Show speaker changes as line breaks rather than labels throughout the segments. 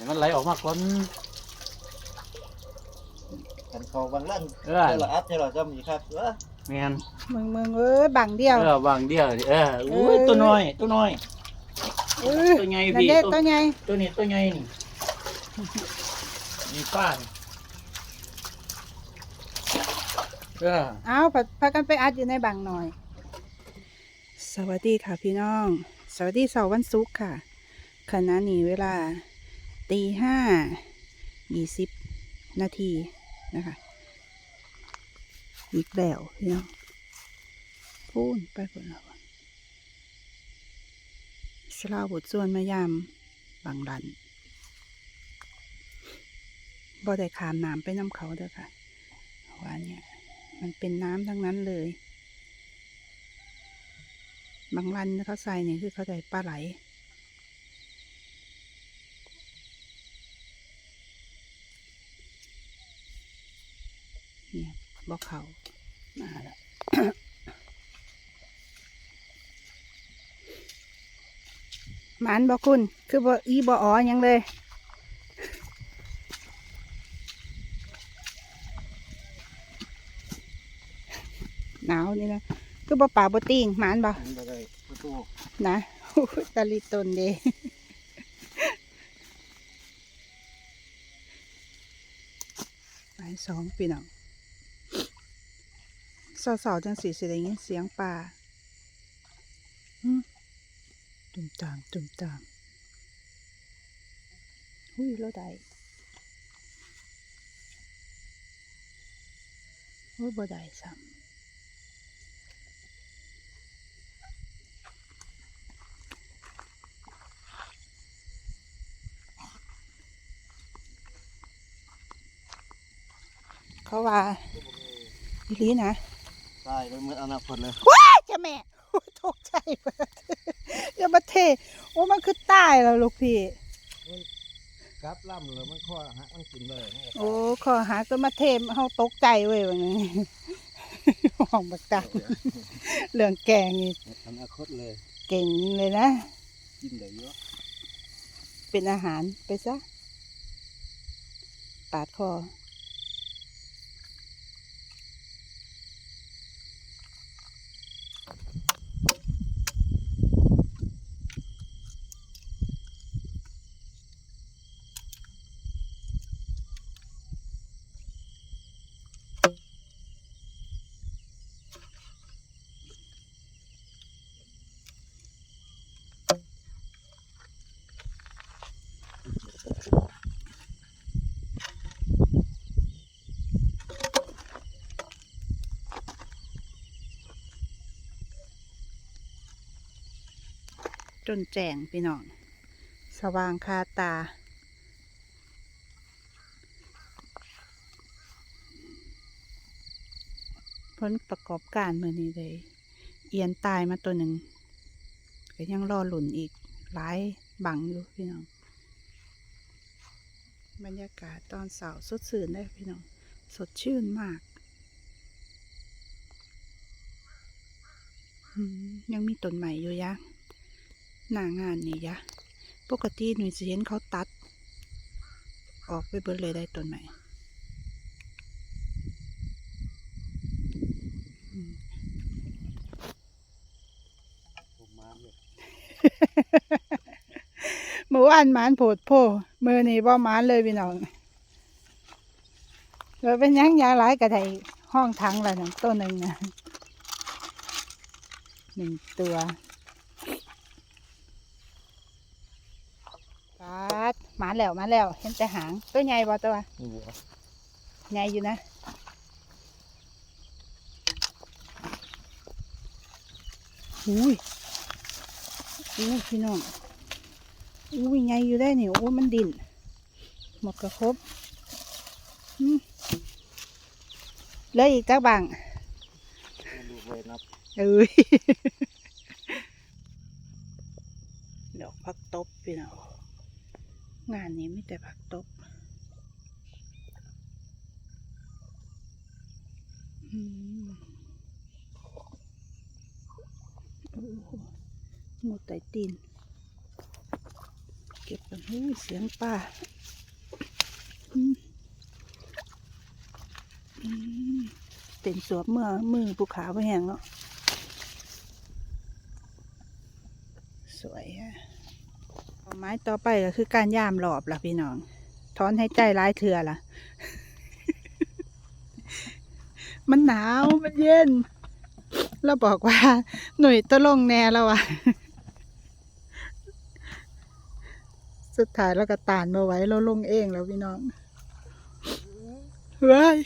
ให้มันไหลออกมาก่อน
กันเขาบางลั่น
เออ
เจอละอัดเจอละจำอีกครับเออ
แม่น
มึงมึงเอ้ยบังเดียว
เออบางเดียวดิเอออุ้ย
เออ
ตัวน้อย ตัวน้อย
เอ้ย
ตัวใหญ่
นั่น
พี่
เด็ก
ตัว
ตัวใหญ่
ตัวนี้ตัวใหญ่นี่มีป้านี่เออ
เอาพาพากันไปอัดอยู่ในบังหน่อย สวัสดีค่ะพี่น้อง สวัสดีเสาร์วันศุกร์ค่ะขณะนี้เวลา ตีห้ายี่สิบนาทีนะคะอีกแล้วพี่น้องพูนไปผลแล้วสลาวบุตรส่วนมายามบังรันบ่ได้ขามน้ำไปน้ำเขาเด้อค่ะว่าเนี่ยมันเป็นน้ำทั้งนั้นเลย บางรันเขาใส่เนี่ยคือเขาใส่ปลาไหล เนี่ย บอกเขามาแล้วหมันบอกคุณ คือบ่อีบ่อ๋อหยังเลยหนาวนี่นะคือบ่ป่าบ่ติงหมันบ่
มันบ่ได้ประตู
นะตะลิตนเดไปสองปีน้อง สาวๆจังสีสิได้ยินเสียงป่าหึตุ่มตามตุ่มตามหุ้ยแล้วได้โอ้ยบ่ได้ซ้ำเขาว่าอีหลีนะ
ตายไปเหมือนอนาคตเลย
ว้ายจ้าแม่โอ้ยตกใจเบิดอย่ามาเทโอ้มันคือตายแล้วลูกพี่
กลับล่ำเลยมันข้อหักมันกินเลย
โอ้ขอหาก็มาเทมเฮาตกใจเว้ยวันนี้ห้องบักตังเรื่องแกงนี่
อนาคตเลย
เก่งเลยนะ
กินได้เยอะ
เป็นอาหารไปซะปาดคอ จนแจงพี่น้อง สว่างคาตา ผลประกอบการเมื่อนี้เลย เอียนตายมาตัวหนึ่งก็ยังรอหลุนอีก หลายบังอยู่พี่น้อง บรรยากาศตอนเสาร์สดชื่นได้พี่น้อง สดชื่นมากยังมีต้นใหม่อยู่ยะ หน้างานนี่ยะ ปกติหนูจะเห็นเขาตัด ออกไปเบิดเลยได้ต้นใหม่อืม
ผมมาเมื่
อวานหมานโผดโพมือนี่บ่หมานเลยพี่น้องเราเป็นยังยาหลายกระไดห้องทั้งละหนึ่งตัวหนึ่งนะหนึ่งตัวปัดห มาแล้วมาแล้ว เห็นแต่หางตัวใหญ่บ่ตัวใหญ่อยู่นะอุ้ยอุ้ยพี่น้องอุ้ยใหญ่อยู่ได้เนี่ยโอ้มันดิ่นหมดกระครบอืมเหลืออีกจักบางเอ้ยดอกผักตบพี่น้อง งานนี้มีแต่ผักตบหมดไตตีน เก็บกันอุ้เสียงป่าเต็นสวบเมื่อมือภูเขาไปแห้งเนาะสวยอะ ไม้ต่อไปก็คือการย่ามหลอบล่ะพี่น้องถอนให้ใจร้ายเถื่อล่ะ มันหนาวมันเย็น เราบอกว่า หนุ่ยตะลงแน่แล้วอะสุดท้ายเราก็ตานมาไว้เราลงเองแล้วพี่น้องเฮ้ย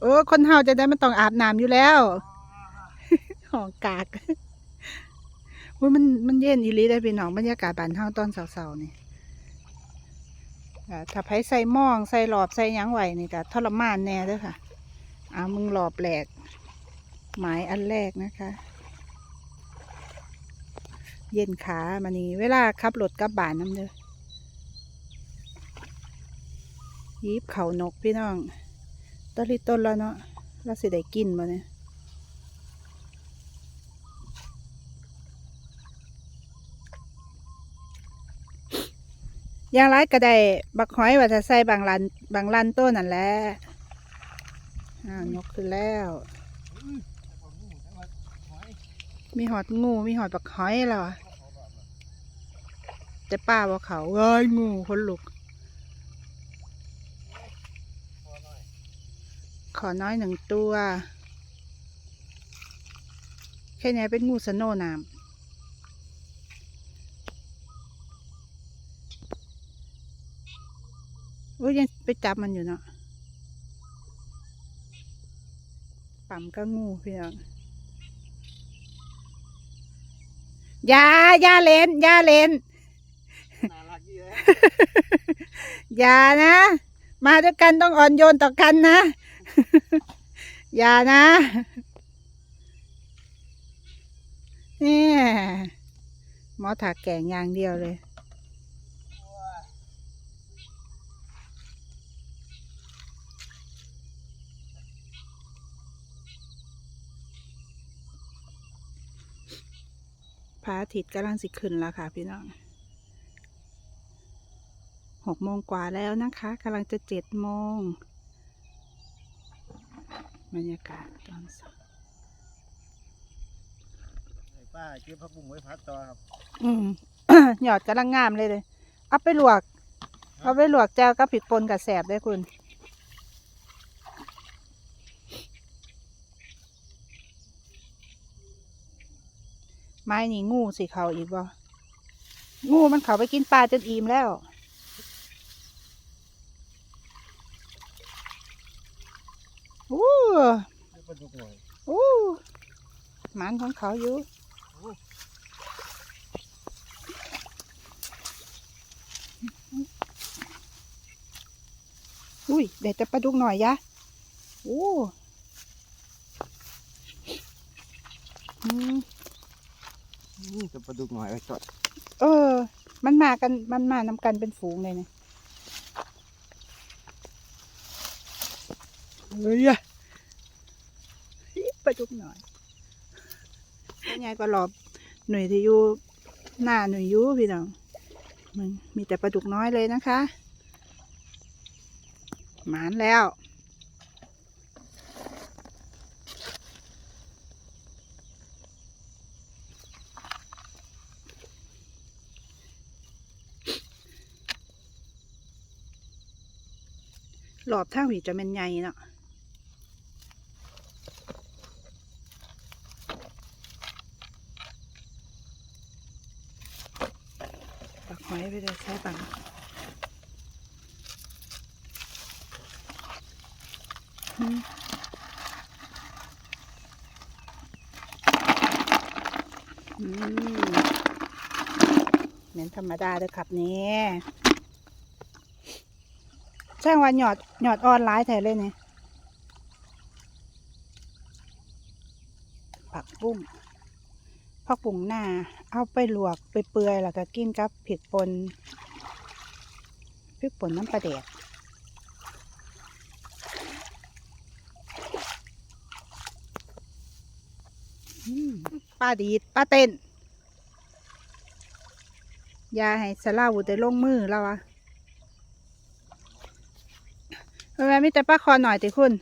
โอ้คนเฮาจะได้ไม่ต้องอาบน้ำอยู่แล้วหองกาก อุ้ยมันมันเย็นอีลีได้พี่น้องบรรยากาศบ้านเฮาตอนเสาๆนี่อ่ถ้าไผใส่หม่องใส่หลอบใส่ยังไหวนี่ก็ทรมานแน่เด้อค่ะเอามึงหลอบแหลก หมายอันแรกนะคะ เย็นขามานี่เวลาขับรถกลับบ้านน้ำเด้อยีบเขานกพี่น้องต้นลิต้นแล้วเนาะเราสิได้กินมาเนี่ย ย่างไรก็ได้บักหอยว่าจะใส่บางลันบางลันต้นนั่นแหละอ้ายกขึ้นแล้ว มีหอดงูมีหอดบักหอยแล้วอะป้าบอกเขาเอ้ยงูคนลุก ขอน้อยหนึ่งตัว แค่นี้เป็นงูสโนว์น้ำอุ้ยยังไปจับมันอยู่เนาะปั๊มก็งูพี่น้องอยาอยาเล่นอยาเล่น
น่ารักดีเลย
อย่านะ มาด้วยกันต้องอ่อนโยนต่อกันนะ อย่านะเนี่ยหมอถักแก่งอย่างเดียวเลย พ ระอาทิตย์กำลังสิขึ้นแล้วค่ะ พี่น้องหกโมงกว่าแล้วนะคะกำลังจะเจ็ดโมงบรรยากาศตอนเช้า
ให้ป้าเก็บผักบุ้งไว้พัดต่อครับ
อืม หยอดกำลังงามเลยเลย เอาไปลวก เอาไปลวกแจวกับผิดปนกับแสบได้คุณ ไม้นี่งูสิเขาอีกบ่งูมันเขาไปกินปลาจนอิ่มแล้ว อู้
เดี๋ยวปลาดุกหน่อย
อู้หมันของเขาอยู่อุ้ยเดี๋ยวจะปลาดุกหน่อยยะโอ้อืม
นี่จะปลาดุกหน่อยไว้จอด
เออ มันมากัน มันมานำกันเป็นฝูงเลยเนี่ยเฮ้ยอะปลาดุกหน่อยยังไงก็รอบหน่วยที่อยู่หน้าหน่วยอยูพี่น้องมันมีแต่ปลาดุกน้อยเลยนะคะ หมานแล้ว หลอบทางผีจะเป็นใหญ่เนาะปักไม้ไปเลยใช้ปังอืมอืมเหม็นธรรมดาเด้อครับนี่ แจ้งว่าหยอดหยอดออนไลน์แทนเลยเนี่ยผักบุ้งผักบุ้งหน้า เอาไปลวกไปเปื่อยแล้วก็กินกับผิกปนพริกป่นน้ำปลาแดกอืมปลาดีดปลาเต้นยาให้สลาวุธได้ลงมือแล้วอะ ทำไมมีแต่ปลาคอหน่อยติคุณ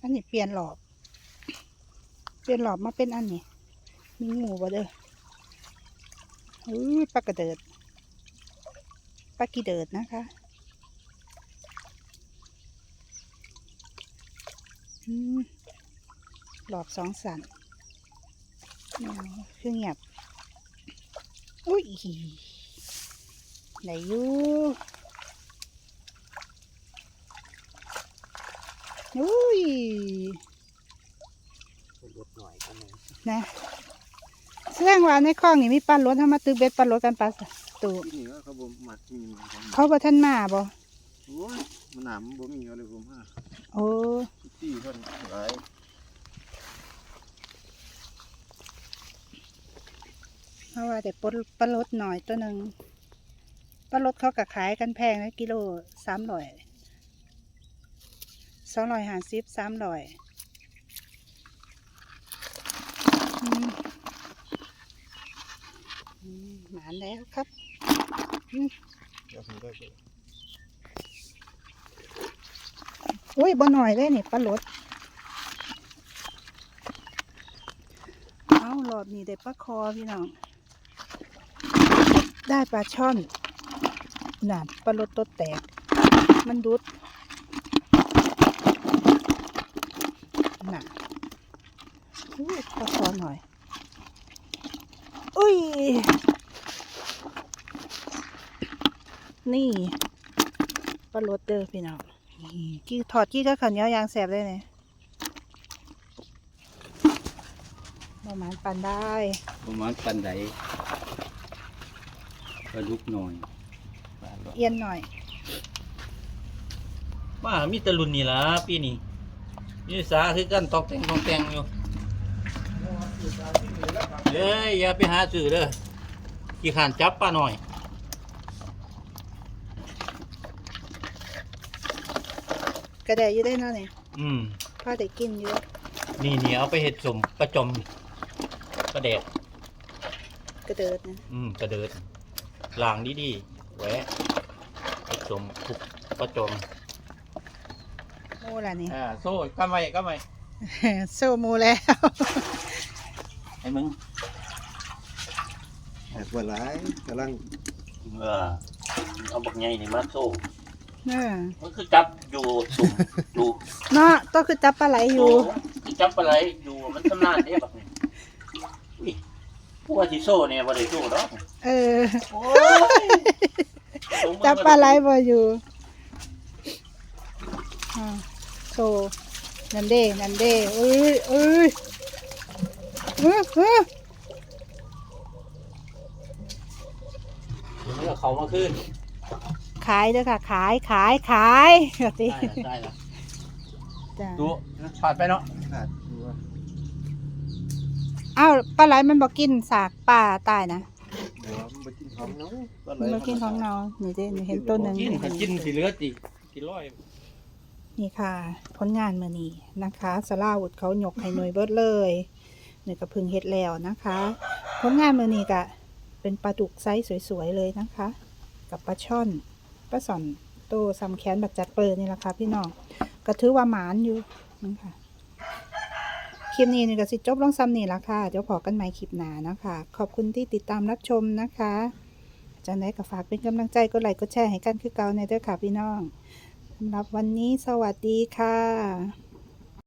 อันนี้เปลี่ยนหลอบ เปลี่ยนหลอบมาเป็นอันนี้ มีงูบ่เด้ออุ้ยปลากระเดิดปลากีเดิดนะคะอืม หลอบสองสันเอาเครื่องเงียบ อุ้ยไหนอยู่อุ้ย
ลดหน่อยก็ไม่
นะแสดงว่าในคลองนี่มีปลารถทำมาตื้อเบ็ดปลารถกันปลาตู
ที่นี่ว่าเขาบ่มักมีมันครับ
เขาบ่ทันมาบ่
โอ้ยมันหนามบ่มีอะไรผมฮะ
โอ้
ที่เพิ่นหลาย
เพราะว่าแต่ปลปลารถหน่อยตัวหนึ่งปลารถเขาก็ขายกันแพงนะกิโลสามร้อยสองร้อยห้าสิบสามร้อยหมานแล้วครับอุ้ยบ่หน่อยเลยนี่ปลารถเอาหลอดนี่ได้ปลาคอพี่น้อง ได้ปลาช่อนน่ะปลารถตัวแตก มันดุดน่ะอุ้ยปลาคอหน่อย อุ้ย นี่ปลารถเด้อพี่น้องนี่กี้ถอดกี้ก็ขันเหนียวยางแสบเลยเนี่ยประมาณปันได้
ประมาณปันใด กระดุกหน่อย
เอียนหน่อย
ว่ามีแตะลุนนี่ล่ะปีนี้นี่สาคือกันตอกแต่งตอกแต่งอยู่เอ้ยอย่าไปหาซื้อเด้อขี้ขานจับป้าหน่อย
กระเดยอยู่ได้เนาะเนี่ย
อืม
พ่อได้กินอยู่
นี่นี่เอาไปเห็ดสมประจอมประเดด
กระเดิดนะ
อืมกระเดิด ล้างดีๆแหวะผสมทุกประจอม
โมูล่ะนี่
อ่าโซ่ก็ไม่ก็ไม่
โซหมูแล้ว
ไอ้มึง
แอบว่าหลายกำลัง
เออเอาบักใหญ่นี่มาโซ่
เออ
มันคือจับอยู่สุ่มอยู่
เนาะต้องคือจับปลาไหลอยู่
คือจับอะไรอยู่มันชำนาญเด้บักนี่อุ้ยผู้ ว่าสิโซ่เนี่ยบ่ได้โซ่ดอก
เออ
โอ้ย
จับปลาไหลบ่อยู่อ่าโซนันเด้นันเด้เอ้ยเอ้ยเออเออ
เดี๋ยวมันก็เขามาขึ้น
ขายเด้อค่ะ ขายขายขายแบบนี้
ได้ละได้ละ
จ้ะ
ดูผ่านไปเนาะ
ขาดตัว
อ้าวปลาไหลมันบอกกินสากปลาตายนะ
เดี๋ยวมันไปกินของเนาะปลาไหล
มันบอกกินของเรานี่เด้หนูเห็นต้นหนึ่ง
กินถ้ากินสิเหลือติกี่ร้อย
นี่ค่ะ ผลงานมือนี้นะคะสลาวุธเขาหยกให้หน่วยเบิดเลยหน่วยกระพึงเฮ็ดแล้วนะคะ ผลงานมือนี้ก็เป็นปลาดุกไซส์สวยๆเลยนะคะ กับปลาช่อนปลาสอนโตซ้ำแขนแบบจัดเปิดนี่แหละค่ะพี่น้องก็ถือว่าหมานอยู่นั่นค่ะ คลิปนี้นี่ก็สิจบลงซ้ำนี่ละค่ะ เดี๋ยวพอกันใหม่คลิปหน้านะคะ ขอบคุณที่ติดตามรับชมนะคะจังได้ก็ฝากเป็นกำลังใจกดไลค์กดแชร์ให้กันคือเก่าในด้วยค่ะพี่น้องสำหรับวันนี้สวัสดีค่ะ